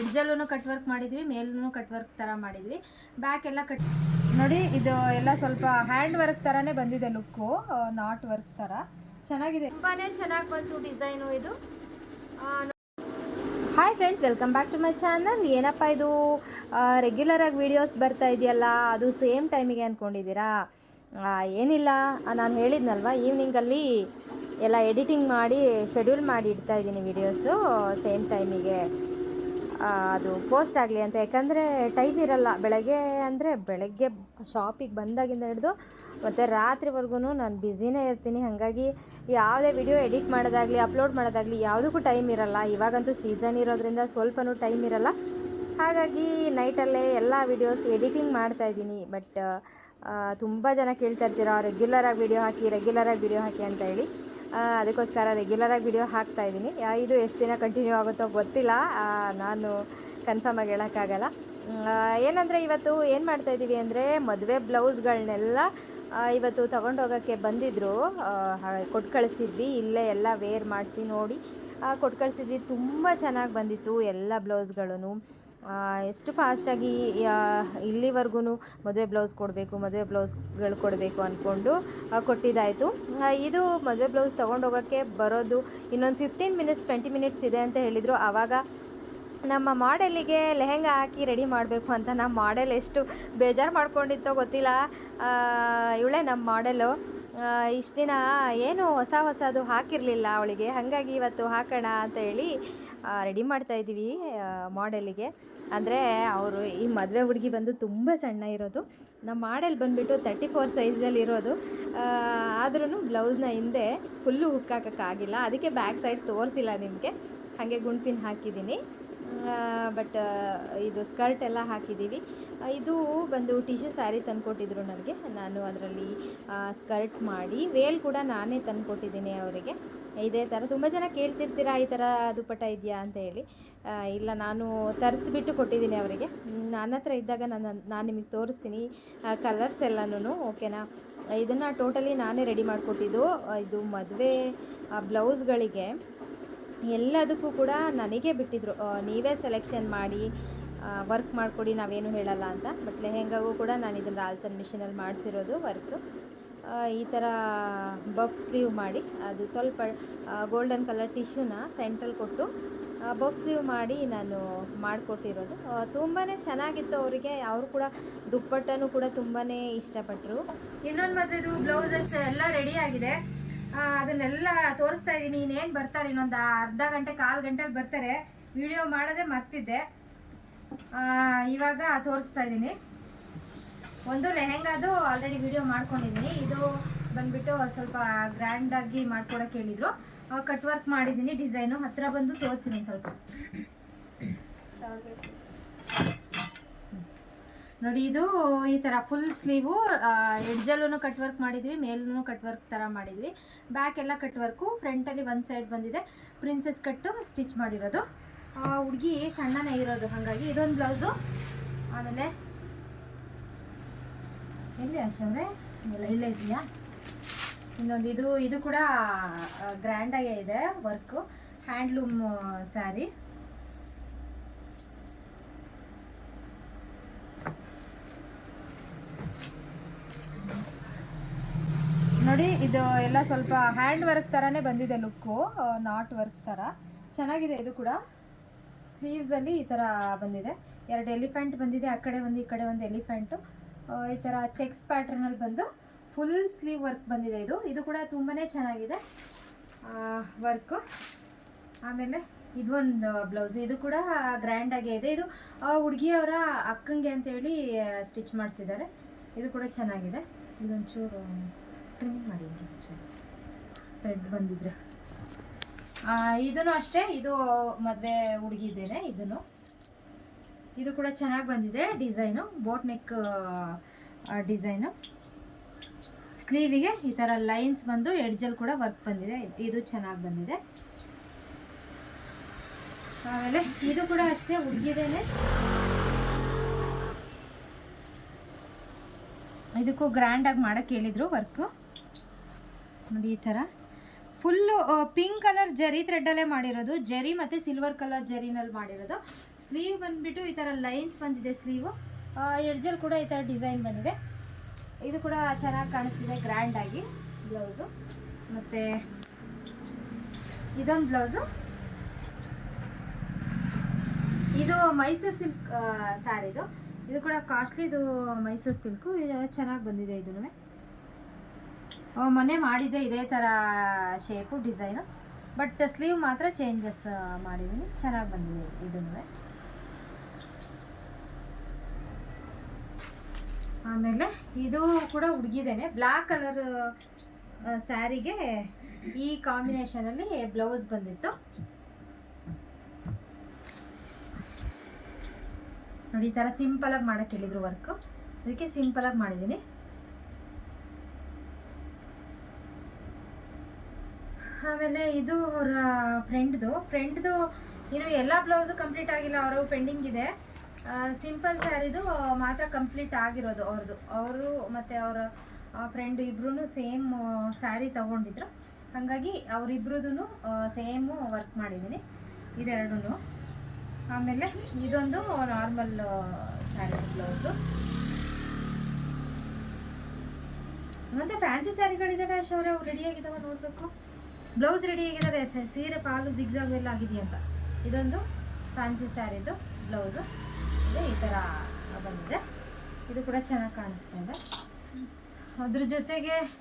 ಎಡ್ಜಲ್ಲೂ cut work ಮಾಡಿದ್ವಿ ಮೇಲೂ cut work ಥರ ಮಾಡಿದ್ವಿ. ಬ್ಯಾಕ್ ಎಲ್ಲ ಕಟ್ ನೋಡಿ, ಇದು ಎಲ್ಲ ಸ್ವಲ್ಪ ಹ್ಯಾಂಡ್ ವರ್ಕ್ ಥರನೇ ಬಂದಿದೆ ಲುಕ್ಕು ನಾಟ್ ವರ್ಕ್ ಥರ ಚೆನ್ನಾಗಿದೆ. ತುಂಬಾ ಚೆನ್ನಾಗಿ ಬಂತು ಡಿಸೈನು ಇದು. Hi friends welcome back to my channel ಏನಪ್ಪ ಇದು? ರೆಗ್ಯುಲರಾಗಿ ವೀಡಿಯೋಸ್ ಬರ್ತಾ ಇದೆಯಲ್ಲ, ಅದು ಸೇಮ್ ಟೈಮಿಗೆ ಅಂದ್ಕೊಂಡಿದ್ದೀರಾ ಏನಿಲ್ಲ, ನಾನು ಹೇಳಿದ್ನಲ್ವ ಈವ್ನಿಂಗಲ್ಲಿ ಎಲ್ಲ ಎಡಿಟಿಂಗ್ ಮಾಡಿ ಶೆಡ್ಯೂಲ್ ಮಾಡಿ ಇಡ್ತಾ ಇದ್ದೀನಿ ವೀಡಿಯೋಸು ಸೇಮ್ ಟೈಮಿಗೆ ಅದು ಪೋಸ್ಟ್ ಆಗಲಿ ಅಂತ. ಯಾಕಂದರೆ ಟೈಮ್ ಇರಲ್ಲ. ಬೆಳಗ್ಗೆ ಅಂದರೆ ಬೆಳಗ್ಗೆ ಶಾಪಿಗೆ ಬಂದಾಗಿಂದ ಹಿಡಿದು ಮತ್ತು ರಾತ್ರಿವರೆಗೂ ನಾನು ಬ್ಯುಸಿನೇ ಇರ್ತೀನಿ. ಹಾಗಾಗಿ ಯಾವುದೇ ವಿಡಿಯೋ ಎಡಿಟ್ ಮಾಡೋದಾಗಲಿ ಅಪ್ಲೋಡ್ ಮಾಡೋದಾಗಲಿ ಯಾವುದಕ್ಕೂ ಟೈಮ್ ಇರಲ್ಲ. ಇವಾಗಂತೂ ಸೀಸನ್ ಇರೋದ್ರಿಂದ ಸ್ವಲ್ಪನೂ ಟೈಮ್ ಇರಲ್ಲ. ಹಾಗಾಗಿ ನೈಟಲ್ಲೇ ಎಲ್ಲ ವಿಡಿಯೋಸ್ ಎಡಿಟಿಂಗ್ ಮಾಡ್ತಾ ಇದ್ದೀನಿ. ಬಟ್ ತುಂಬ ಜನ ಕೇಳ್ತಾ ಇರ್ತೀರ ರೆಗ್ಯುಲರಾಗಿ ವಿಡಿಯೋ ಹಾಕಿ ರೆಗ್ಯುಲರಾಗಿ ವಿಡಿಯೋ ಹಾಕಿ ಅಂತ ಹೇಳಿ. ಅದಕ್ಕೋಸ್ಕರ ರೆಗ್ಯುಲರಾಗಿ ವಿಡಿಯೋ ಹಾಕ್ತಾ ಇದ್ದೀನಿ. ಇದು ಎಷ್ಟು ದಿನ ಕಂಟಿನ್ಯೂ ಆಗುತ್ತೋ ಗೊತ್ತಿಲ್ಲ. ನಾನು ಕನ್ಫರ್ಮ್ ಆಗಿ ಹೇಳೋಕ್ಕಾಗಲ್ಲ. ಏನಂದರೆ ಇವತ್ತು ಏನು ಮಾಡ್ತಾಯಿದ್ದೀವಿ ಅಂದರೆ ಮದುವೆ ಬ್ಲೌಸ್ಗಳನ್ನೆಲ್ಲ ಇವತ್ತು ತೊಗೊಂಡೋಗೋಕ್ಕೆ ಬಂದಿದ್ದರು ಕೊಟ್ಟು ಕಳಿಸಿದ್ವಿ. ಇಲ್ಲೇ ಎಲ್ಲ ವೇರ್ ಮಾಡಿಸಿ ನೋಡಿ ಕೊಟ್ಟು ಕಳಿಸಿದ್ವಿ. ತುಂಬ ಚೆನ್ನಾಗಿ ಬಂದಿತ್ತು ಎಲ್ಲ ಬ್ಲೌಸ್ಗಳೂ ಎಷ್ಟು ಫಾಸ್ಟಾಗಿ ಇಲ್ಲಿವರೆಗೂ ಮದುವೆ ಬ್ಲೌಸ್ ಕೊಡಬೇಕು, ಮದುವೆ ಬ್ಲೌಸ್ಗಳು ಕೊಡಬೇಕು ಅಂದ್ಕೊಂಡು ಕೊಟ್ಟಿದ್ದಾಯಿತು. ಇದು ಮದುವೆ ಬ್ಲೌಸ್ ತೊಗೊಂಡೋಗೋಕ್ಕೆ ಬರೋದು ಇನ್ನೊಂದು ಫಿಫ್ಟೀನ್ ಮಿನಿಟ್ಸ್ ಟ್ವೆಂಟಿ ಮಿನಿಟ್ಸ್ ಇದೆ ಅಂತ ಹೇಳಿದರು. ಆವಾಗ ನಮ್ಮ ಮಾಡೆಲಿಗೆ ಲೆಹೆಂಗಾ ಹಾಕಿ ರೆಡಿ ಮಾಡಬೇಕು ಅಂತ ನಮ್ಮ ಮಾಡೆಲ್ ಎಷ್ಟು ಬೇಜಾರು ಮಾಡ್ಕೊಂಡಿತ್ತೋ ಗೊತ್ತಿಲ್ಲ. ಇವಳೇ ನಮ್ಮ ಮಾಡೆಲು ಇಷ್ಟು ದಿನ ಏನು ಹೊಸ ಹೊಸದು ಹಾಕಿರಲಿಲ್ಲ ಅವಳಿಗೆ. ಹಾಗಾಗಿ ಇವತ್ತು ಹಾಕೋಣ ಅಂತ ಹೇಳಿ ರೆಡಿ ಮಾಡ್ತಾ ಇದ್ದೀವಿ ಮಾಡೆಲಿಗೆ ಅಂದರೆ ಅವರು ಈ ಮದುವೆ ಹುಡುಗಿ ಬಂದು ತುಂಬ ಸಣ್ಣ ಇರೋದು. ನಮ್ಮ ಮಾಡೆಲ್ ಬಂದುಬಿಟ್ಟು ತರ್ಟಿ ಫೋರ್ ಸೈಜಲ್ಲಿ ಇರೋದು. ಆದ್ರೂ ಬ್ಲೌಸ್ನ ಹಿಂದೆ ಫುಲ್ಲು ಹುಕ್ ಹಾಕೋಕ್ಕಾಗಿಲ್ಲ ಅದಕ್ಕೆ ಬ್ಯಾಕ್ ಸೈಡ್ ತೋರಿಸಿಲ್ಲ ನಿಮಗೆ. ಹಾಗೆ ಗುಂಡ್ಪಿನ್ ಹಾಕಿದ್ದೀನಿ. ಬಟ್ ಇದು ಸ್ಕರ್ಟ್ ಎಲ್ಲ ಹಾಕಿದ್ದೀವಿ. ಇದು ಬಂದು ಟಿಶ್ಯೂ ಸ್ಯಾರಿ ತಂದುಕೊಟ್ಟಿದ್ರು ನನಗೆ. ನಾನು ಅದರಲ್ಲಿ ಸ್ಕರ್ಟ್ ಮಾಡಿ ವೇಲ್ ಕೂಡ ನಾನೇ ತಂದುಕೊಟ್ಟಿದ್ದೀನಿ ಅವರಿಗೆ. ಇದೇ ಥರ. ತುಂಬ ಜನ ಕೇಳ್ತಿರ್ತೀರಾ ಈ ಥರ ದುಪ್ಪಟ್ಟ ಇದೆಯಾ ಅಂತ ಹೇಳಿ. ಇಲ್ಲ, ನಾನು ತರಿಸ್ಬಿಟ್ಟು ಕೊಟ್ಟಿದ್ದೀನಿ ಅವರಿಗೆ. ನನ್ನ ಹತ್ರ ಇದ್ದಾಗ ನಾನು ನಾನು ನಿಮಗೆ ತೋರಿಸ್ತೀನಿ. ಕಲರ್ಸ್ ಎಲ್ಲನೂ ಓಕೆನಾ ಇದನ್ನು ಟೋಟಲಿ ನಾನೇ ರೆಡಿ ಮಾಡಿಕೊಟ್ಟಿದ್ದು. ಇದು ಮದುವೆ ಬ್ಲೌಸ್ಗಳಿಗೆ ಎಲ್ಲದಕ್ಕೂ ಕೂಡ ನನಗೆ ಬಿಟ್ಟಿದ್ರು. ನೀವೇ ಸೆಲೆಕ್ಷನ್ ಮಾಡಿ ವರ್ಕ್ ಮಾಡಿಕೊಡಿ, ನಾವೇನು ಹೇಳಲ್ಲ ಅಂತ. ಬಟ್ ಲೆಹೆಂಗಾಗೂ ಕೂಡ ನಾನು ಇದನ್ನು ಆಲ್ಸನ್ ಮಿಷಿನಲ್ಲಿ ಮಾಡಿಸಿರೋದು ವರ್ಕು ಈ ಥರ ಬಫ್ ಸ್ಲೀವ್ ಮಾಡಿ, ಅದು ಸ್ವಲ್ಪ ಗೋಲ್ಡನ್ ಕಲರ್ ಟಿಶ್ಯೂನ ಸೆಂಟ್ರಲ್ ಕೊಟ್ಟು ಬಫ್ ಸ್ಲೀವ್ ಮಾಡಿ ನಾನು ಮಾಡಿಕೊಟ್ಟಿರೋದು. ತುಂಬಾ ಚೆನ್ನಾಗಿತ್ತು ಅವರಿಗೆ. ಅವರು ಕೂಡ ದುಪ್ಪಟ್ಟನೂ ಕೂಡ ತುಂಬಾ ಇಷ್ಟಪಟ್ಟರು ಇನ್ನೊಂದು ಮದುವೆದು ಬ್ಲೌಸಸ್ ಎಲ್ಲ ರೆಡಿ ಆಗಿದೆ. ಅದನ್ನೆಲ್ಲ ತೋರಿಸ್ತಾ ಇದ್ದೀನಿ. ಇನ್ನೇನು ಬರ್ತಾರೆ? ಇನ್ನೊಂದು ಅರ್ಧ ಗಂಟೆ, ಕಾಲು ಗಂಟೆಲಿ ಬರ್ತಾರೆ. ವಿಡಿಯೋ ಮಾಡೋದೇ ಮರ್ತಿದ್ದೆ. ಇವಾಗ ತೋರಿಸ್ತಾ ಇದ್ದೀನಿ. ಒಂದು ಲೆಹೆಂಗಾದು ಆಲ್ರೆಡಿ ವಿಡಿಯೋ ಮಾಡ್ಕೊಂಡಿದ್ದೀನಿ ಇದು ಬಂದ್ಬಿಟ್ಟು ಸ್ವಲ್ಪ ಗ್ರ್ಯಾಂಡಾಗಿ ಮಾಡ್ಕೊಡಕ್ಕೆ ಹೇಳಿದರು. ಕಟ್ ವರ್ಕ್ ಮಾಡಿದ್ದೀನಿ ಡಿಸೈನು ಹತ್ರ ಬಂದು ತೋರಿಸ್ತೀನಿ ಸ್ವಲ್ಪ. ನೋಡಿ, ಇದು ಈ ಥರ ಫುಲ್ ಸ್ಲೀವು ಎಡ್ಜಲ್ಲೂ ಕಟ್ ವರ್ಕ್ ಮಾಡಿದ್ವಿ ಮೇಲೂ ಕಟ್ ವರ್ಕ್ ಥರ ಮಾಡಿದ್ವಿ. ಬ್ಯಾಕ್ ಎಲ್ಲ ಕಟ್ ವರ್ಕು ಫ್ರಂಟಲ್ಲಿ ಒಂದು ಸೈಡ್ ಬಂದಿದೆ. ಪ್ರಿನ್ಸೆಸ್ ಕಟ್ಟು ಸ್ಟಿಚ್ ಮಾಡಿರೋದು. ಹುಡುಗಿ ಸಣ್ಣನೇ ಇರೋದು, ಹಾಗಾಗಿ ಇದೊಂದು ಬ್ಲೌಸು ಆಮೇಲೆ ಎಲ್ಲಿ ಆಶವ್ರೆ ಇಲ್ಲ, ಇಲ್ಲೇ ಇದೆಯಾ? ಇನ್ನೊಂದು, ಇದು ಇದು ಕೂಡ ಗ್ರ್ಯಾಂಡಾಗೇ ಇದೆ ವರ್ಕು ಹ್ಯಾಂಡ್ಲೂಮ್ ಸ್ಯಾರಿ ನೋಡಿ, ಇದು ಎಲ್ಲ ಸ್ವಲ್ಪ ಹ್ಯಾಂಡ್ ವರ್ಕ್ ಥರನೇ ಬಂದಿದೆ ಲುಕ್ಕು ನಾಟ್ ವರ್ಕ್ ಥರ ಚೆನ್ನಾಗಿದೆ ಇದು ಕೂಡ. ಸ್ಲೀವ್ಸಲ್ಲಿ ಈ ಥರ ಬಂದಿದೆ. ಎರಡು ಎಲಿಫೆಂಟ್ ಬಂದಿದೆ, ಆ ಕಡೆ ಒಂದು, ಈ ಕಡೆ ಒಂದು ಎಲಿಫೆಂಟು ಈ ಥರ ಚೆಕ್ಸ್ ಪ್ಯಾಟ್ರನಲ್ಲಿ ಬಂದು ಫುಲ್ ಸ್ಲೀವ್ ವರ್ಕ್ ಬಂದಿದೆ ಇದು. ಇದು ಕೂಡ ತುಂಬಾ ಚೆನ್ನಾಗಿದೆ. ವರ್ಕು ಆಮೇಲೆ ಇದೊಂದು ಬ್ಲೌಸ್ ಇದು ಕೂಡ ಗ್ರ್ಯಾಂಡಾಗೇ ಇದೆ. ಇದು ಹುಡುಗಿಯವರ ಅಕ್ಕಂಗೆ ಅಂತೇಳಿ ಸ್ಟಿಚ್ ಮಾಡಿಸಿದ್ದಾರೆ. ಇದು ಕೂಡ ಚೆನ್ನಾಗಿದೆ. ಇದೊಂಚೂರು ಟ್ರಿಮ್ ಮಾಡಿ ಥ್ರೆಡ್ ಬಂದಿದ್ರೆ. ಇದನ್ನು ಅಷ್ಟೇ, ಇದು ಮದುವೆ ಹುಡುಗಿದ್ದೇನೆ ಇದನ್ನು. ಇದು ಕೂಡ ಚೆನ್ನಾಗಿ ಬಂದಿದೆ ಡಿಸೈನು ಬೋಟ್ ನೆಕ್ ಡಿಸೈನು. ಸ್ಲೀವಿಗೆ ಈ ಥರ ಲೈನ್ಸ್ ಬಂದು ಎಡ್ಜಲ್ಲಿ ಕೂಡ ವರ್ಕ್ ಬಂದಿದೆ. ಇದು ಚೆನ್ನಾಗಿ ಬಂದಿದೆ. ಆಮೇಲೆ ಇದು ಕೂಡ ಅಷ್ಟೇ ಹುಡುಗಿದೇನೆ ಇದಕ್ಕೂ ಗ್ರ್ಯಾಂಡಾಗಿ ಮಾಡೋಕ್ಕೆ ಹೇಳಿದರು ವರ್ಕು ನೋಡಿ ಈ ಥರ ಫುಲ್ಲು ಪಿಂಕ್ ಕಲರ್ ಜರಿ ಥ್ರೆಡ್ಡಲ್ಲೇ ಮಾಡಿರೋದು, ಜರಿ ಮತ್ತು ಸಿಲ್ವರ್ ಕಲರ್ ಜರಿನಲ್ಲಿ ಮಾಡಿರೋದು. ಸ್ಲೀವ್ ಬಂದುಬಿಟ್ಟು ಈ ಥರ ಲೈನ್ಸ್ ಬಂದಿದೆ ಸ್ಲೀವು ಎಡ್ಜಲ್ಲಿ ಕೂಡ ಈ ಥರ ಡಿಸೈನ್ ಬಂದಿದೆ. ಇದು ಕೂಡ ಚೆನ್ನಾಗಿ ಕಾಣಿಸ್ತಿದೆ ಗ್ರ್ಯಾಂಡಾಗಿ ಬ್ಲೌಸು ಮತ್ತು ಇದೊಂದು ಬ್ಲೌಸು ಇದು ಮೈಸೂರು ಸಿಲ್ಕ್ ಸ್ಯಾರಿದು ಇದು. ಕೂಡ ಕಾಸ್ಟ್ಲಿದು ಮೈಸೂರು ಸಿಲ್ಕು ಚೆನ್ನಾಗಿ ಬಂದಿದೆ ಇದೂ ಮೊನ್ನೆ ಮಾಡಿದ್ದೆ ಇದೇ ಥರ ಶೇಪು ಡಿಸೈನು ಬಟ್ ಸ್ಲೀವ್ ಮಾತ್ರ ಚೇಂಜಸ್ ಮಾಡಿದ್ದೀನಿ ಚೆನ್ನಾಗಿ ಬಂದಿದೆ ಇದನ್ನು ಆಮೇಲೆ ಇದು ಕೂಡ ಹುಡುಗಿದೇನೆ ಬ್ಲ್ಯಾಕ್ ಕಲರ್ ಸ್ಯಾರಿಗೆ ಈ ಕಾಂಬಿನೇಷನಲ್ಲಿ ಬ್ಲೌಸ್ ಬಂದಿತ್ತು. ನೋಡಿ, ಈ ಥರ ಸಿಂಪಲಾಗಿ ಮಾಡೋಕ್ಕೆ ಹೇಳಿದ್ರು ವರ್ಕು. ಅದಕ್ಕೆ ಸಿಂಪಲಾಗಿ ಮಾಡಿದ್ದೀನಿ. ಆಮೇಲೆ ಇದು ಅವರ ಫ್ರೆಂಡ್ದು ಫ್ರೆಂಡ್ದು ಇನ್ನು ಎಲ್ಲ ಬ್ಲೌಸು ಕಂಪ್ಲೀಟ್ ಆಗಿಲ್ಲ ಅವರು ಪೆಂಡಿಂಗ್ ಇದೆ. ಸಿಂಪಲ್ ಸ್ಯಾರಿದು ಮಾತ್ರ ಕಂಪ್ಲೀಟ್ ಆಗಿರೋದು ಅವ್ರದ್ದು ಅವರು ಮತ್ತು ಅವರ ಫ್ರೆಂಡ್ ಇಬ್ಬರೂ ಸೇಮ್ ಸ್ಯಾರಿ ತೊಗೊಂಡಿದ್ರು. ಹಾಗಾಗಿ ಅವರಿಬ್ರದ್ದು ಸೇಮು ವರ್ಕ್ ಮಾಡಿದ್ದೀನಿ ಇದೆರಡೂ ಆಮೇಲೆ ಇದೊಂದು ನಾರ್ಮಲ್ ಸ್ಯಾರಿ ಬ್ಲೌಸು ಮತ್ತೆ ಫ್ಯಾನ್ಸಿ ಸ್ಯಾರಿಗಳಿದ್ದಾವೆ ಅಶ್ ಅವ್ರು ರೆಡಿ ರೆಡಿಯಾಗಿದ್ದಾವೆ ನೋಡಬೇಕು. ಬ್ಲೌಸ್ ರೆಡಿಯಾಗಿದ್ದಾವೆ ಸೀರೆ, ಪಾಲು ಜಿಗ್ಜಾಗ್ ಎಲ್ಲ ಆಗಿದೆಯಂತ. ಇದೊಂದು ಫ್ಯಾನ್ಸಿ ಸ್ಯಾರಿದು ಬ್ಲೌಸು ಇದೆ ಈ ಥರ ಬಂದಿದೆ. ಇದು ಕೂಡ ಚೆನ್ನಾಗಿ ಕಾಣಿಸ್ತಾ ಇದೆ. ಅದ್ರ ಜೊತೆಗೆ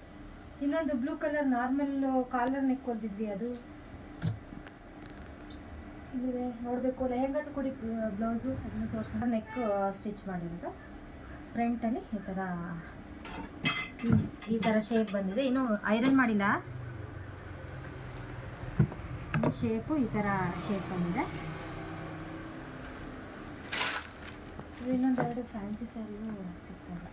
ಇನ್ನೊಂದು blue colour normal collar neck ಹೊಲ್ದಿದ್ವಿ ಅದು. ಇಲ್ಲಿದೆ, ನೋಡಬೇಕು, ಲೆಹಂಗಾದ ಕೊಡಿ ಬ್ಲೌಸು ಅದನ್ನು ತೋರಿಸೋಣ ನೆಕ್ ಸ್ಟಿಚ್ ಮಾಡಿರೋದು. ಫ್ರಂಟಲ್ಲಿ ಈ ಥರ ಈ- ಈ ಥರ ಶೇಪ್ ಬಂದಿದೆ. ಇನ್ನು ಐರನ್ ಮಾಡಿಲ್ಲ. ಶೇಪು ಈ ಥರ ಶೇಪ್ ಬಂದಿದೆ ಇದು ಇನ್ನೊಂದೆರಡು ಫ್ಯಾನ್ಸಿ ಸ್ಯಾರಿಗೂ ಸಿಗ್ತವೆ.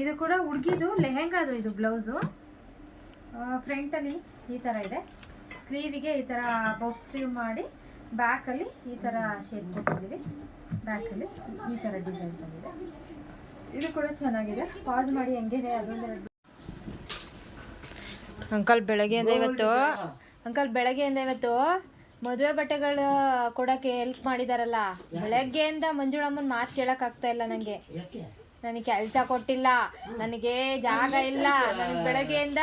ಇದು ಕೂಡ ಹುಡುಗಿದು ಲೆಹೆಂಗಾದು ಇದು ಬ್ಲೌಸು ಫ್ರಂಟಲ್ಲಿ ಈ ಥರ ಇದೆ. ಸ್ಲೀವಿಗೆ ಈ ಥರ ಬಫ್ ಸ್ಲೀವ್ ಮಾಡಿ ಬ್ಯಾಕಲ್ಲಿ ಈ ಥರ ಶೇಪ್ ಕೊಟ್ಟಿದ್ದೀವಿ. ಬ್ಯಾಕಲ್ಲಿ ಈ ಥರ ಡಿಸೈನ್ಸ್ ಬಂದಿದೆ. ಇದು ಕೂಡ ಚೆನ್ನಾಗಿದೆ. ಪಾಸ್ ಮಾಡಿ, ಹೆಂಗೇನೆ ಅದೊಂದೆರಡು ಅಂಕಲ್ ಬೆಳಗ್ಗೆಯಿಂದ ಇವತ್ತು ಅಂಕಲ್ ಬೆಳಗ್ಗೆಯಿಂದ ಇವತ್ತು ಮದುವೆ ಬಟ್ಟೆಗಳು ಕೊಡಕ್ಕೆ ಹೆಲ್ಪ್ ಮಾಡಿದಾರಲ್ಲ. ಬೆಳಗ್ಗೆಯಿಂದ ಮಂಜುಳಮ್ಮನ ಮಾತು ಕೇಳಕ್ ಆಗ್ತಾ ಇಲ್ಲ ನಂಗೆ. ನನಗೆ ಕೆಲಸ ಕೊಟ್ಟಿಲ್ಲ ನನಗೆ ಜಾಗ ಇಲ್ಲ ನನಗೆ ಬೆಳಗ್ಗೆಯಿಂದ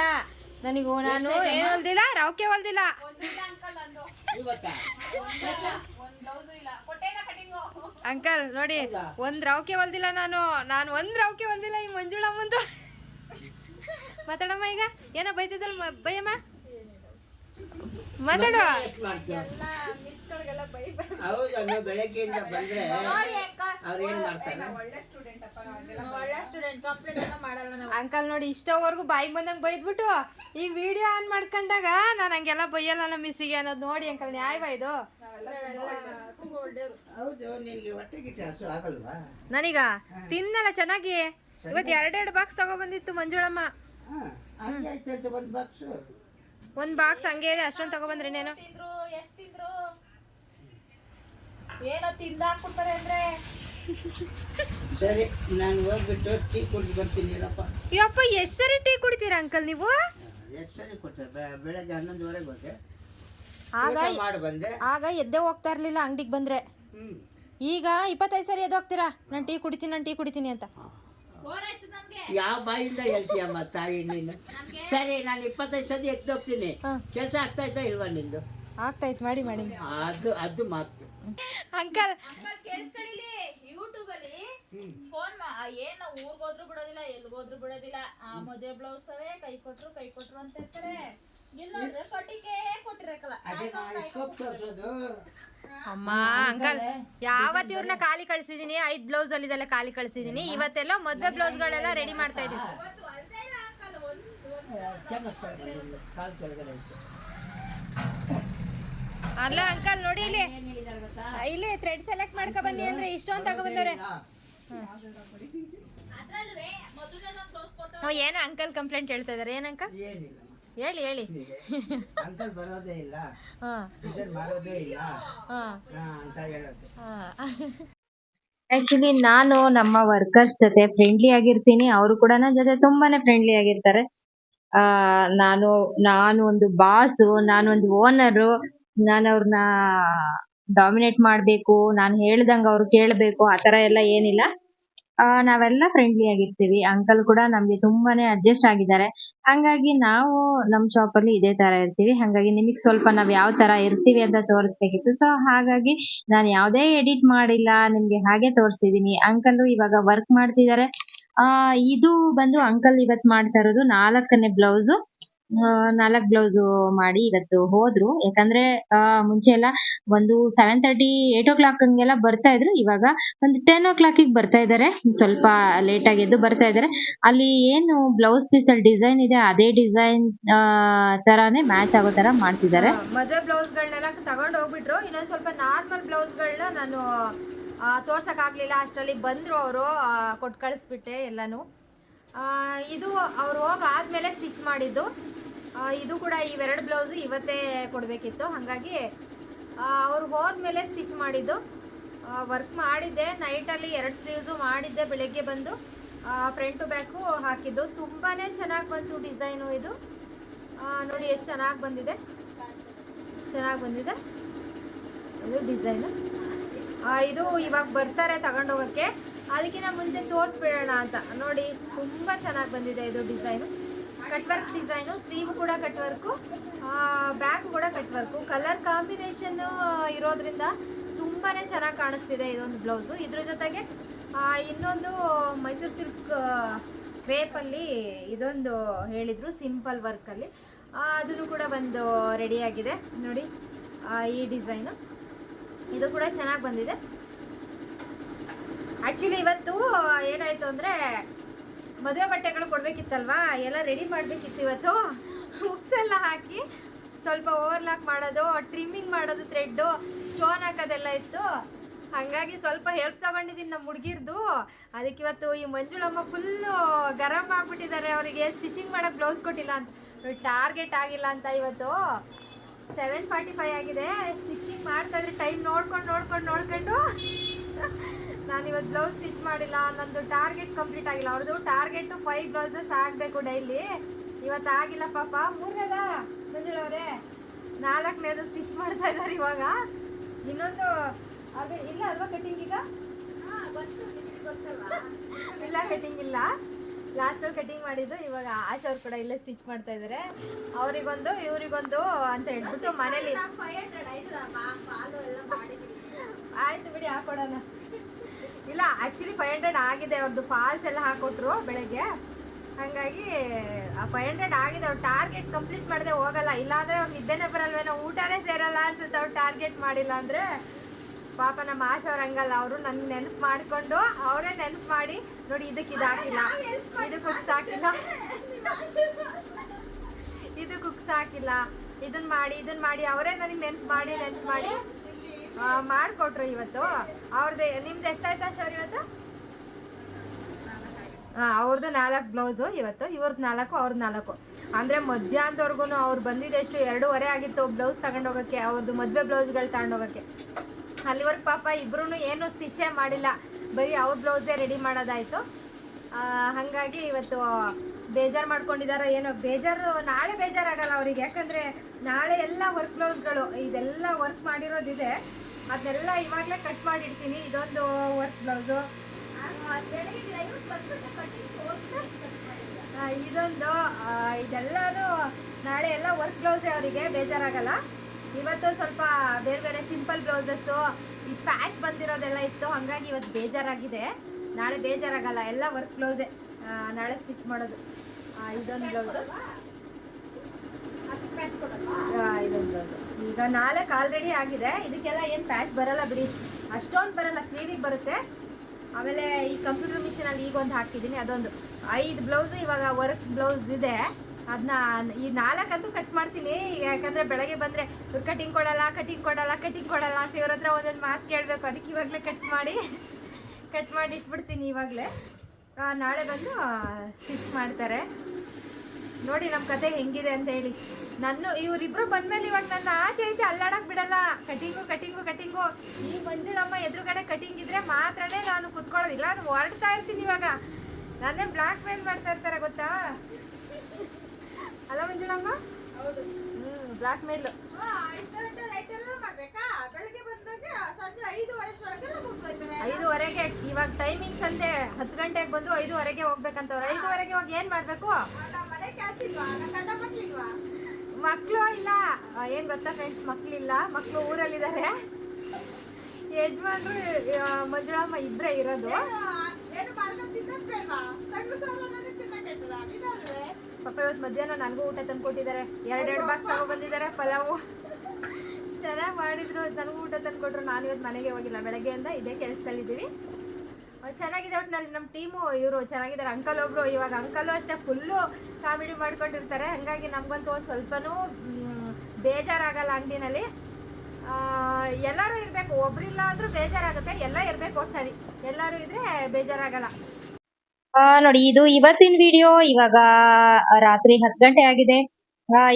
ನನಗೂ ನಾನು ಏನು ಹೊಲ್ದಿಲ್ಲ ರೌಕೆ ಹೊಲ್ದಿಲ್ಲ. ಇವತ್ತಾ? ಅಂಕಲ್ ನೋಡಿ ಒಂದ್ ರೌಕೆ ಹೊಲ್ದಿಲ್ಲ ನಾನು. ನಾನು ಒಂದ್ ರೌಕೆ ಹೊಲ್ದಿಲ್ಲ ಈ ಮಂಜುಳಮ್ಮಂದು. ಮಾತಾಡಮ್ಮ ಈಗ? ಏನೋ ಬೈತಿದ್ದಲ್ಲ ಬೈಯಮ್ಮ? ಮಾತಾಡು ಬೆಳಗ್ಗೆಯಿಂದ ಬಂದ್ರೆ ಮಾಡ್ತಾರೆ? ಅಂಕಲ್ ನೋಡಿ ಇಷ್ಟವರೆಗೂ ಬಾಯಿಗೆ ಬಂದಂಗೆ ಬೈದ್ಬಿಟ್ಟು ಈಗ ವಿಡಿಯೋ ಆನ್ ಮಾಡ್ಕೊಂಡಾಗ ನಾನು ಹಂಗೆಲ್ಲ ಬೈಯಲ್ಲ ನಮ್ಮ ಮಿಸ್ಸಿಗೆ ಅನ್ನೋದು ನೋಡಿ ಅಂಕಲ್ ನ್ಯಾಯವಾ ಇದು ಹೌದು ನಿನಗೆ ತಿನ್ನಲ್ಲ ಚೆನ್ನಾಗಿ. ಇವತ್ತು ಎರಡೆರಡು ಬಾಕ್ಸ್ ತಗೊಬಂದಿತ್ತು ಮಂಜುಳಮ್ಮ. ಹಂಗೆ ಒಂದು ಬಾಕ್ಸು ಒಂದ್ ಬಾಕ್ಸ್ ಹಂಗೆ ಇದೆ ಅಷ್ಟೊಂದು ತಗೊಬಂದ್ರಿ ನೀನು. ಏನೋ ತಿಂದಾಕ್ಬಿಡ್ತಾರೆ ಅಂದ್ರೆ. ಸರಿ ನಾನು ಹೋಗ್ಬಿಟ್ಟು ಟೀ ಕುಡಿದು ಬರ್ತೀನಿ ಇರಪ್ಪ ಯಪ್ಪ ಎಷ್ಟು ಸರಿ ಟೀ ಕುಡಿತೀರಾ ಅಂಕಲ್ ನೀವು? ಎಷ್ಟು ಸರಿ ಕೊಡ್ತಾರೆ? ಬೆ- ಬೆಳಗ್ಗೆ ಹನ್ನೊಂದುವರೆಗೆ ಹೋದೆ. ಆಗ ಊಟ ಮಾಡಿ ಬಂದೆ. ಆಗ ಎದ್ದೆ ಹೋಗ್ತಾ ಇರ್ಲಿಲ್ಲ ಅಂಗಡಿಗೆ ಬಂದ್ರೆ. ಈಗ ಇಪ್ಪತ್ತೈದು ಸರಿ ಎದ್ದು ಹೋಗ್ತೀರಾ? ನಾನು ಟೀ ಕುಡಿತೀನಿ ನಾನು ಟೀ ಕುಡಿತೀನಿ ಅಂತ. ಯಾವ ಬಾಯಿಂದ ಹೇಳ್ತೀಯಮ್ಮ ತಾಯಿ ನೀನು? ಸರಿ ನಾನು ಇಪ್ಪತ್ತೈದು ಸದಿ ಎದ್ದೋಗ್ತೀನಿ ಹೋಗ್ತೀನಿ. ಕೆಲಸ ಆಗ್ತಾ ಇದ್ದ ಇಲ್ವಾ ನಿಂದು? ಆಗ್ತಾಯ್ತು ಮಾಡಿ ಮಾಡಿ. ಅದು ಅದು ಮಾತು. ಅಂಕಲ್. ಅಂಕಲ್ ಕೇಳಿಸ್ಕೊಳ್ಳಿಲಿ? ಯೂಟ್ಯೂಬ್ ಅಲ್ಲಿ. ಫೋನ್ ಏನು ಊರ್ಗೋದ್ರು ಬಿಡೋದಿಲ್ಲ ಎಲ್ಗೋದ್ರು ಬಿಡೋದಿಲ್ಲ. ಆ ಮದುವೆ ಬ್ಲೌಸ್ ಅವೇ ಕೈ ಕೊಟ್ರು ಕೈ ಕೊಟ್ರು ಅಂತ ಇರ್ತಾರೆ. ಅಮ್ಮ ಅಂಕಲ್ ಯಾವತ್ತಿ ಇವ್ರನ್ನ ಖಾಲಿ ಕಳ್ಸಿದೀನಿ ಐದ್ ಬ್ಲೌಸ್ ಅಲ್ಲಿ ಇದೆಲ್ಲ ಖಾಲಿ ಕಳ್ಸಿದೀನಿ ಇವತ್ತೆಲ್ಲ ಮದ್ವೆ ಬ್ಲೌಸ್ ಗಳೆಲ್ಲ ರೆಡಿ ಮಾಡ್ತಾ ಇದೀವಿ ಅಲ್ಲ ಅಂಕಲ್ ನೋಡಿ ಇಲ್ಲಿ. ಇಲ್ಲಿ ಥ್ರೆಡ್ ಸೆಲೆಕ್ಟ್ ಮಾಡ್ಕೊ ಬನ್ನಿ ಅಂದ್ರೆ ಇಷ್ಟೊಂದು ಬ್ಲೌಸ್ ಕೊಟ್ಟು ಏನೋ ಅಂಕಲ್ ಕಂಪ್ಲೇಂಟ್ ಹೇಳ್ತಾ ಇದಾರೆ. ಏನಂಕಲ್ ಹೇಳಿ ಹೇಳಿ. ಅಂಕಲ್ ಬರೋದೇ ಇಲ್ಲ. ಹಾಂ. ಡಿಸೈನ್ ಮಾಡೋದೇ ಇಲ್ಲ. ಹಾಂ. ಅಂತ ಹೇಳೋದು. ಆಕ್ಚುಲಿ ನಾನು ನಮ್ಮ ವರ್ಕರ್ಸ್ ಜೊತೆ ಫ್ರೆಂಡ್ಲಿ ಆಗಿರ್ತೀನಿ. ಅವರು ಕೂಡ ನನ್ನ ಜೊತೆ ತುಂಬಾನೇ ಫ್ರೆಂಡ್ಲಿ ಆಗಿರ್ತಾರೆ. ಆ ನಾನು ನಾನು ಒಂದು ಬಾಸು ನಾನು ಒಂದು ಓನರು ನಾನು ಅವ್ರನ್ನ ಡಾಮಿನೇಟ್ ಮಾಡಬೇಕು. ನಾನು ಹೇಳ್ದಂಗೆ ಅವ್ರು ಕೇಳಬೇಕು. ಆ ಥರ ಎಲ್ಲ ಏನಿಲ್ಲ. ಆ, ನಾವೆಲ್ಲ ಫ್ರೆಂಡ್ಲಿ ಆಗಿರ್ತೀವಿ. ಅಂಕಲ್ ಕೂಡ ನಮ್ಗೆ ತುಂಬಾನೇ ಅಡ್ಜಸ್ಟ್ ಆಗಿದ್ದಾರೆ. ಹಂಗಾಗಿ ನಾವು ನಮ್ಮ ಅಲ್ಲಿ ಇದೇ ತರ ಇರ್ತೀವಿ. ಹಂಗಾಗಿ ನಿಮಗೆ ಸ್ವಲ್ಪ ನಾವ್ ಯಾವ ತರ ಇರ್ತೀವಿ ಅಂತ ತೋರಿಸ್ಬೇಕಿತ್ತು. ಸೊ ಹಾಗಾಗಿ ನಾನು ಯಾವುದೇ ಎಡಿಟ್ ಮಾಡಿಲ್ಲ. ನಿಮ್ಗೆ ಹಾಗೆ ತೋರಿಸಿದೀನಿ. ಅಂಕಲ್ ಇವಾಗ ವರ್ಕ್ ಮಾಡ್ತಿದ್ದಾರೆ. ಆ ಇದು ಬಂದು ಅಂಕಲ್ ಇವತ್ ಮಾಡ್ತಾ ಇರೋದು ನಾಲ್ಕನೇ ಬ್ಲೌಸು ನಾಲ್ಕು ಬ್ಲೌಸ್ ಮಾಡಿ ಇವತ್ತು ಹೋದ್ರು. ಯಾಕಂದ್ರೆ ಆ ಮುಂಚೆ ಎಲ್ಲ ಒಂದು seven thirty eight o'clock ಹಂಗೆಲ್ಲ ಬರ್ತಾ ಇದ್ರು. ಇವಾಗ ಒಂದು ಟೆನ್ ಓ ಕ್ಲಾಕಿಗೆ ಬರ್ತಾ ಇದ್ದಾರೆ ಸ್ವಲ್ಪ ಲೇಟ್ ಆಗಿ ಎದ್ದು ಬರ್ತಾ ಇದ್ದಾರೆ ಅಲ್ಲಿ ಏನು ಬ್ಲೌಸ್ ಪೀಸ್ ಅಲ್ಲಿ ಡಿಸೈನ್ ಇದೆ ಅದೇ ಡಿಸೈನ್ ತರಾನೇ ಮ್ಯಾಚ್ ಆಗೋ ತರ ಮಾಡ್ತಿದ್ದಾರೆ ಮದುವೆ ಬ್ಲೌಸ್ ಗಳನ್ನೆಲ್ಲ ತಗೊಂಡ್ ಹೋಗ್ಬಿಟ್ರು. ಇನ್ನೊಂದ್ ಸ್ವಲ್ಪ ನಾರ್ಮಲ್ ಬ್ಲೌಸ್ಗಳನ್ನ ನಾನು ತೋರ್ಸಕ್ ಆಗ್ಲಿಲ್ಲ. ಅಷ್ಟರಲ್ಲಿ ಬಂದ್ರು ಅವರು ಕೊಟ್ ಕಳಿಸ್ಬಿಟ್ಟೆ ಎಲ್ಲಾನು. ಆ, ಇದು ಅವ್ರು ಹೋಗಿ ಆದ್ಮೇಲೆ ಸ್ಟಿಚ್ ಮಾಡಿದ್ದು. ಇದು ಕೂಡ ಇವೆರಡು ಬ್ಲೌಸ್ ಇವತ್ತೇ ಕೊಡಬೇಕಿತ್ತು. ಹಾಗಾಗಿ ಅವ್ರು ಹೋದ್ಮೇಲೆ ಸ್ಟಿಚ್ ಮಾಡಿದ್ದು. ವರ್ಕ್ ಮಾಡಿದ್ದೆ. ನೈಟಲ್ಲಿ ಎರಡು ಸ್ಲೀವ್ಸು ಮಾಡಿದ್ದೆ ಬೆಳಗ್ಗೆ ಬಂದು. ಫ್ರಂಟು ಬ್ಯಾಕು ಹಾಕಿದ್ದು. ತುಂಬಾ ಚೆನ್ನಾಗಿ ಬಂತು ಡಿಸೈನು ಇದು. ನೋಡಿ ಎಷ್ಟು ಚೆನ್ನಾಗಿ ಬಂದಿದೆ. ಚೆನ್ನಾಗಿ ಬಂದಿದೆ. ಇದು ಡಿಸೈನು. ಇದು ಇವಾಗ ಬರ್ತಾರೆ ತಗೊಂಡೋಗಕ್ಕೆ. ಅದಕ್ಕಿಂತ ಮುಂಚೆ ತೋರಿಸ್ಬಿಡೋಣ ಅಂತ. ನೋಡಿ, ತುಂಬ ಚೆನ್ನಾಗಿ ಬಂದಿದೆ ಇದು design cut work design sleeve ಕೂಡ ಕಟ್ ವರ್ಕು ಬ್ಯಾಕ್ ಕೂಡ ಕಟ್ ವರ್ಕು ಕಲರ್ ಕಾಂಬಿನೇಷನ್ ಇರೋದ್ರಿಂದ ತುಂಬಾ ಚೆನ್ನಾಗಿ ಕಾಣಿಸ್ತಿದೆ ಇದೊಂದು ಬ್ಲೌಸು ಇದ್ರ ಜೊತೆಗೆ ಇನ್ನೊಂದು ಮೈಸೂರು ಸಿಲ್ಕ್ ಕ್ರೇಪಲ್ಲಿ ಇದೊಂದು ಹೇಳಿದರು ಸಿಂಪಲ್ ವರ್ಕಲ್ಲಿ ಅದನ್ನು ಕೂಡ ಒಂದು ರೆಡಿಯಾಗಿದೆ ನೋಡಿ ಈ ಡಿಸೈನು ಇದು ಕೂಡ ಚೆನ್ನಾಗಿ ಬಂದಿದೆ. ಆಕ್ಚುಲಿ ಇವತ್ತು ಏನಾಯ್ತು ಅಂದ್ರೆ, ಮದುವೆ ಬಟ್ಟೆಗಳು ಕೊಡ್ಬೇಕಿತ್ತಲ್ವಾ? ಎಲ್ಲ ರೆಡಿ ಮಾಡ್ಬೇಕಿತ್ತು ಇವತ್ತು. ಹುಕ್ಸ್ ಎಲ್ಲ ಹಾಕಿ ಸ್ವಲ್ಪ ಓವರ್ಲಾಕ್ ಮಾಡೋದು ಟ್ರಿಮ್ಮಿಂಗ್ ಮಾಡೋದು ಥ್ರೆಡ್ಡು ಸ್ಟೋನ್ ಹಾಕೋದೆಲ್ಲ ಇತ್ತು. ಹಾಗಾಗಿ ಸ್ವಲ್ಪ ಹೆಲ್ಪ್ ತಗೊಂಡಿದ್ದೀನಿ ನಮ್ಮ ಹುಡುಗಿರ್ದು. ಅದಕ್ಕೆ ಇವತ್ತು ಈ ಮಂಜುಳಮ್ಮ ಫುಲ್ಲು ಗರಂ ಆಗ್ಬಿಟ್ಟಿದ್ದಾರೆ. ಅವರಿಗೆ ಸ್ಟಿಚಿಂಗ್ ಮಾಡೋಕ್ಕೆ ಬ್ಲೌಸ್ ಕೊಟ್ಟಿಲ್ಲ ಅಂತ. ಟಾರ್ಗೆಟ್ ಆಗಿಲ್ಲ ಅಂತ ಇವತ್ತು. ಸೆವೆನ್ ಫಾರ್ಟಿ ಫೈವ್ ಆಗಿದೆ ಸ್ಟಿಚಿಂಗ್ ಮಾಡ್ತಾಯಿದ್ರೆ ಟೈಮ್ ನೋಡ್ಕೊಂಡು ನೋಡ್ಕೊಂಡು ನೋಡ್ಕೊಂಡು. ನಾನು ಇವತ್ತು ಬ್ಲೌಸ್ ಸ್ಟಿಚ್ ಮಾಡಿಲ್ಲ ನಂದು ಟಾರ್ಗೆಟ್ ಕಂಪ್ಲೀಟ್ ಆಗಿಲ್ಲ. ಅವ್ರದ್ದು ಟಾರ್ಗೆಟ್ ಫೈವ್ ಬ್ಲೌಸಸ್ ಆಗಬೇಕು ಡೈಲಿ ಇವತ್ತು ಆಗಿಲ್ಲ ಪಾಪ. ಮೂರನೇದ ಮಂಜುಳವ್ರೆ ನಾಲ್ಕನೇದು ಸ್ಟಿಚ್ ಮಾಡ್ತಾ ಇದ್ದಾರೆ ಇವಾಗ. ಇನ್ನೊಂದು ಅದು ಇಲ್ಲ ಅಲ್ವಾ ಕಟಿಂಗ್ ಈಗ? ಇಲ್ಲ ಕಟಿಂಗ್ ಇಲ್ಲ. ಲಾಸ್ಟಲ್ಲಿ ಕಟಿಂಗ್ ಮಾಡಿದ್ದು ಇವಾಗ ಆಶಾ ಅವ್ರು ಕೂಡ ಇಲ್ಲೇ ಸ್ಟಿಚ್ ಮಾಡ್ತಾ ಇದ್ದಾರೆ. ಅವರಿಗೊಂದು ಇವರಿಗೊಂದು ಅಂತ ಹೇಳ್ಬಿಟ್ಟು ಮನೇಲಿ ಆಯ್ತು ಬಿಡಿ ಹಾಕೊಡೋಣ. ಇಲ್ಲ ಆ್ಯಕ್ಚುಲಿ ಫೈವ್ ಹಂಡ್ರೆಡ್ ಆಗಿದೆ ಅವ್ರದ್ದು ಫಾಲ್ಸ್ ಎಲ್ಲ ಹಾಕೊಟ್ರು ಬೆಳಗ್ಗೆ. ಹಾಗಾಗಿ ಫೈವ್ ಹಂಡ್ರೆಡ್ ಆಗಿದೆ ಅವ್ರು ಟಾರ್ಗೆಟ್ ಕಂಪ್ಲೀಟ್ ಮಾಡದೆ ಹೋಗಲ್ಲ. ಇಲ್ಲಾಂದರೆ ಅವ್ರು ನಿದ್ದೆನೇ ಬರಲ್ವೇನೋ ಊಟನೇ ಸೇರಲ್ಲ ಅನ್ಸುತ್ತೆ ಅವ್ರು ಟಾರ್ಗೆಟ್ ಮಾಡಿಲ್ಲ ಅಂದ್ರೆ. ಪಾಪ ನಮ್ಮ ಆಶ ಅವ್ರು ಹಂಗಲ್ಲ ಅವರು ನನ್ನ ನೆನಪು ಮಾಡಿಕೊಂಡು ಅವರೇ ನೆನಪು ಮಾಡಿ ನೋಡಿ ಇದಕ್ಕೆ ಇದಾಕಿಲ್ಲ ಇದು ಕುಕ್ಸ್ ಹಾಕಿಲ್ಲ. ಇದು ಕುಕ್ಸ್ ಹಾಕಿಲ್ಲ. ಇದನ್ನ ಮಾಡಿ ಇದನ್ನ ಮಾಡಿ ಅವರೇ ನನಗೆ ನೆನಪು ಮಾಡಿ ನೆನಪು ಮಾಡಿ. ಆ, ಮಾಡ್ಕೊಟ್ರು ಇವತ್ತು. ಅವ್ರದ್ದು ನಿಮ್ದು ಎಷ್ಟಾಯ್ತಾ ಸರ್ ಇವತ್ತು? ಹಾಂ ಅವ್ರದ್ದು ನಾಲ್ಕು ಬ್ಲೌಸು ಇವತ್ತು. ಇವ್ರದ್ದು ನಾಲ್ಕು ಅವ್ರದ್ದು ನಾಲ್ಕು. ಅಂದರೆ ಮಧ್ಯಾಹ್ನದವರೆಗೂ ಅವ್ರು ಬಂದಿದ್ದೆಷ್ಟು ಎರಡೂವರೆ ಆಗಿತ್ತು ಬ್ಲೌಸ್ ತಗೊಂಡೋಗಕ್ಕೆ ಅವ್ರದ್ದು ಮದುವೆ ಬ್ಲೌಸ್ಗಳು ತಗೊಂಡೋಗಕ್ಕೆ ಅಲ್ಲಿವರೆಗೆ ಪಾಪ ಇಬ್ರು ಏನು ಸ್ಟಿಚ್ಚೇ ಮಾಡಿಲ್ಲ. ಬರೀ ಅವ್ರ ಬ್ಲೌಸೇ ರೆಡಿ ಮಾಡೋದಾಯಿತು. ಹಾಗಾಗಿ ಇವತ್ತು ಬೇಜಾರು ಮಾಡ್ಕೊಂಡಿದಾರೋ ಏನೋ ಬೇಜಾರು ನಾಳೆ ಬೇಜಾರಾಗಲ್ಲ ಅವ್ರಿಗೆ. ಯಾಕಂದರೆ ನಾಳೆ ಎಲ್ಲ ವರ್ಕ್ ಬ್ಲೌಸ್ಗಳು ಇದೆಲ್ಲ ವರ್ಕ್ ಮಾಡಿರೋದಿದೆ. ಅದನ್ನೆಲ್ಲ ಇವಾಗಲೇ ಕಟ್ ಮಾಡಿರ್ತೀನಿ. ಇದೊಂದು ವರ್ಕ್ ಬ್ಲೌಸು ಇದೊಂದು ಇದೆಲ್ಲನೂ ನಾಳೆ ಎಲ್ಲ ವರ್ಕ್ ಬ್ಲೌಸೇ ಅವರಿಗೆ ಬೇಜಾರಾಗಲ್ಲ. ಇವತ್ತು ಸ್ವಲ್ಪ ಬೇರೆ ಬೇರೆ ಸಿಂಪಲ್ ಬ್ಲೌಸಸ್ಸು ಈ ಪ್ಯಾಕ್ ಬಂದಿರೋದೆಲ್ಲ ಇತ್ತು. ಹಾಗಾಗಿ ಇವತ್ತು ಬೇಜಾರಾಗಿದೆ. ನಾಳೆ ಬೇಜಾರಾಗಲ್ಲ ಎಲ್ಲ ವರ್ಕ್ ಬ್ಲೌಸೇ ನಾಳೆ ಸ್ಟಿಚ್ ಮಾಡೋದು. ಇದೊಂದು ಬ್ಲೌಸು ಇದೊಂದು ಬ್ಲೌಸು ಈಗ ನಾಲ್ಕು ಆಲ್ರೆಡಿ ಆಗಿದೆ. ಇದಕ್ಕೆಲ್ಲ ಏನು ಪ್ಯಾಚ್ ಬರಲ್ಲ ಬಿಡಿ. ಅಷ್ಟೊಂದು ಬರಲ್ಲ ಸ್ಲೀವಿಗೆ ಬರುತ್ತೆ. ಆಮೇಲೆ ಈ ಕಂಪ್ಯೂಟರ್ ಮಿಷಿನಲ್ಲಿ ಈಗ ಒಂದು ಹಾಕಿದ್ದೀನಿ ಅದೊಂದು. ಐದು ಬ್ಲೌಸ್ ಇವಾಗ ವರ್ಕ್ ಬ್ಲೌಸ್ ಇದೆ. ಅದನ್ನ ಈ ನಾಲ್ಕಂತೂ ಕಟ್ ಮಾಡ್ತೀನಿ. ಯಾಕಂದ್ರೆ ಬೆಳಗ್ಗೆ ಬಂದ್ರೆ ಕಟಿಂಗ್ ಕೊಡಲ್ಲ ಕಟಿಂಗ್ ಕೊಡಲ್ಲ ಕಟಿಂಗ್ ಕೊಡಲ್ಲ ಅಂತ ಇವ್ರ ಹತ್ರ ಒಂದೊಂದು ಮಾತು ಕೇಳಬೇಕು. ಅದಕ್ಕೆ ಇವಾಗಲೇ ಕಟ್ ಮಾಡಿ ಕಟ್ ಮಾಡಿ ಇಟ್ಬಿಡ್ತೀನಿ ಇವಾಗಲೇ. ನಾಳೆ ಬಂದು ಸ್ಟಿಚ್ ಮಾಡ್ತಾರೆ. ನೋಡಿ ನಮ್ಮ ಕತೆ ಹೆಂಗಿದೆ ಅಂತ ಹೇಳಿ. ನನ್ನ ಇವರಿಬ್ರು ಬಂದ್ಮೇಲೆ ಇವಾಗ ನನ್ನ ಆಚೆ ಈಚೆ ಅಲ್ಲಾಡಕ್ ಬಿಡಲ್ಲ. Cutting cutting cutting. ಈ ಮಂಜುಳಮ್ಮ ಎದುರುಗಡೆ ಕಟಿಂಗ್ ಇದ್ರೆ ಮಾತ್ರನೇ ನಾನು ಕುತ್ಕೊಳ್ಳೋದಿಲ್ಲ ನಾನು ಹೊರಡ್ತಾ ಇರ್ತೀನಿ ಇವಾಗ. ನಾನೇ ಬ್ಲಾಕ್ ಮೇಲ್ ಮಾಡ್ತಾ ಇರ್ತಾರೆ ಗೊತ್ತಾ? ಅಲ್ಲ ಮಂಜುಳಮ್ಮ? ಹ್ಮ್ ಬ್ಲಾಕ್ ಮೇಲ್. ಐದುವರೆಗೆ ಇವಾಗ ಟೈಮಿಂಗ್ಸ್ ಅಂತೆ ಹತ್ತು ಗಂಟೆಗೆ ಬಂದು ಐದುವರೆಗೆ ಹೋಗ್ಬೇಕಂತವ್ರು. ಐದುವರೆಗೆ ಹೋಗಿ ಏನ್ ಮಾಡ್ಬೇಕು? ಮಕ್ಕಳು ಇಲ್ಲ. ಏನು ಗೊತ್ತಾ ಫ್ರೆಂಡ್ಸ್ ಮಕ್ಳಿಲ್ಲ. ಮಕ್ಕಳು ಊರಲ್ಲಿದ್ದಾರೆ ಯಜಮಾನ್ರು ಮಂಜುಳಮ್ಮ ಇಬ್ರೇ ಇರೋದು. ಪಾಪ ಇವತ್ತು ಮಧ್ಯಾಹ್ನ ನನಗೂ ಊಟ ತಂದು ಕೊಟ್ಟಿದ್ದಾರೆ ಎರಡೆರಡು ಬಾಕ್ಸ್ ತಗೊಬಂದಿದ್ದಾರೆ ಪಲಾವು. ಚೆನ್ನಾಗಿ ಮಾಡಿದ್ರು. ನನಗೂ ಊಟ ತಂದು ಕೊಟ್ರು ನಾನು ಇವತ್ತು ಮನೆಗೆ ಹೋಗಿಲ್ಲ. ಬೆಳಗ್ಗೆಯಿಂದ ಇದೇ ಕೆಲಸದಲ್ಲಿದ್ದೀವಿ. ಚೆನ್ನಾಗಿದೆ ಒಟ್ಟಿನಲ್ಲಿ ನಮ್ಮ ಟೀಮು, ಇವರು ಚೆನ್ನಾಗಿದ್ದಾರೆ. ಅಂಕಲ್ ಒಬ್ರು ಇವಾಗ ಅಂಕಲು ಅಷ್ಟೇ ಫುಲ್ಲು ಕಾಮಿಡಿ ಮಾಡ್ಕೊಂಡಿರ್ತಾರೆ. ಹಾಗಾಗಿ ನಮಗಂತೂ ಒಂದು ಸ್ವಲ್ಪನೂ ಬೇಜಾರಾಗಲ್ಲ ಅಂಗಡಿನಲ್ಲಿ. ಎಲ್ಲರೂ ಇರಬೇಕು. ಒಬ್ರಿಲ್ಲ ಅಂದ್ರೂ ಬೇಜಾರಾಗುತ್ತೆ. ಎಲ್ಲ ಇರಬೇಕು ಒಟ್ಟಿನಲ್ಲಿ ಎಲ್ಲರೂ ಇದ್ರೆ ಬೇಜಾರಾಗಲ್ಲ. ನೋಡಿ, ಇದು ಇವತ್ತಿನ ವಿಡಿಯೋ ಇವಾಗ ರಾತ್ರಿ ಹತ್ತು ಗಂಟೆ ಆಗಿದೆ.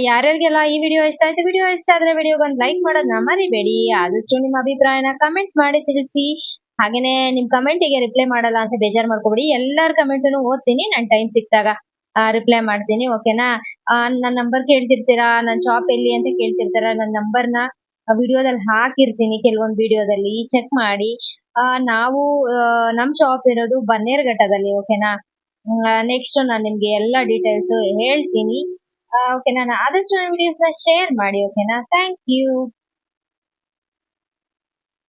ಯಾರ್ಯಾರಿಗೆಲ್ಲ ಈ ವಿಡಿಯೋ ಇಷ್ಟ ಆಯ್ತು ವಿಡಿಯೋ ಇಷ್ಟ ಆದ್ರೆ ವಿಡಿಯೋಗೆ ಒಂದು ಲೈಕ್ ಮಾಡೋದನ್ನ ಮರಿಬೇಡಿ. ಆದಷ್ಟು ನಿಮ್ಮ ಅಭಿಪ್ರಾಯನ ಕಮೆಂಟ್ ಮಾಡಿ ತಿಳಿಸಿ. ಹಾಗೇನೆ ನಿಮ್ ಕಮೆಂಟಿಗೆ ರಿಪ್ಲೈ ಮಾಡಲ್ಲ ಅಂತ ಬೇಜಾರ್ ಮಾಡ್ಕೋಬೇಡಿ. ಎಲ್ಲರ ಕಮೆಂಟನ್ನು ಓದ್ತೀನಿ. ನಾನು ಟೈಮ್ ಸಿಕ್ತಾಗ ರಿಪ್ಲೈ ಮಾಡ್ತೀನಿ ಓಕೆನಾ ನನ್ನ ನಂಬರ್ ಕೇಳ್ತಿರ್ತೀರಾ? ನನ್ನ ಶಾಪ್ ಎಲ್ಲಿ ಅಂತ ಕೇಳ್ತಿರ್ತಾರ? ನನ್ನ ನ ವಿಡಿಯೋದಲ್ಲಿ ಹಾಕಿರ್ತೀನಿ ಕೆಲವೊಂದು ವಿಡಿಯೋದಲ್ಲಿ. ಚೆಕ್ ಮಾಡಿ. ನಾವು ನಮ್ ಶಾಪ್ ಇರೋದು ಬನ್ನೇರ್ಘಟ್ಟದಲ್ಲಿ ಓಕೆನಾ ನೆಕ್ಸ್ಟ್ ನಾನು ನಿಮ್ಗೆ ಎಲ್ಲ ಡೀಟೇಲ್ಸ್ ಹೇಳ್ತೀನಿ. ಓಕೆ ನಾನು ಆದಷ್ಟು ನನ್ನ ನ ಶೇರ್ ಮಾಡಿ ಓಕೆನಾ ಥ್ಯಾಂಕ್ ಯು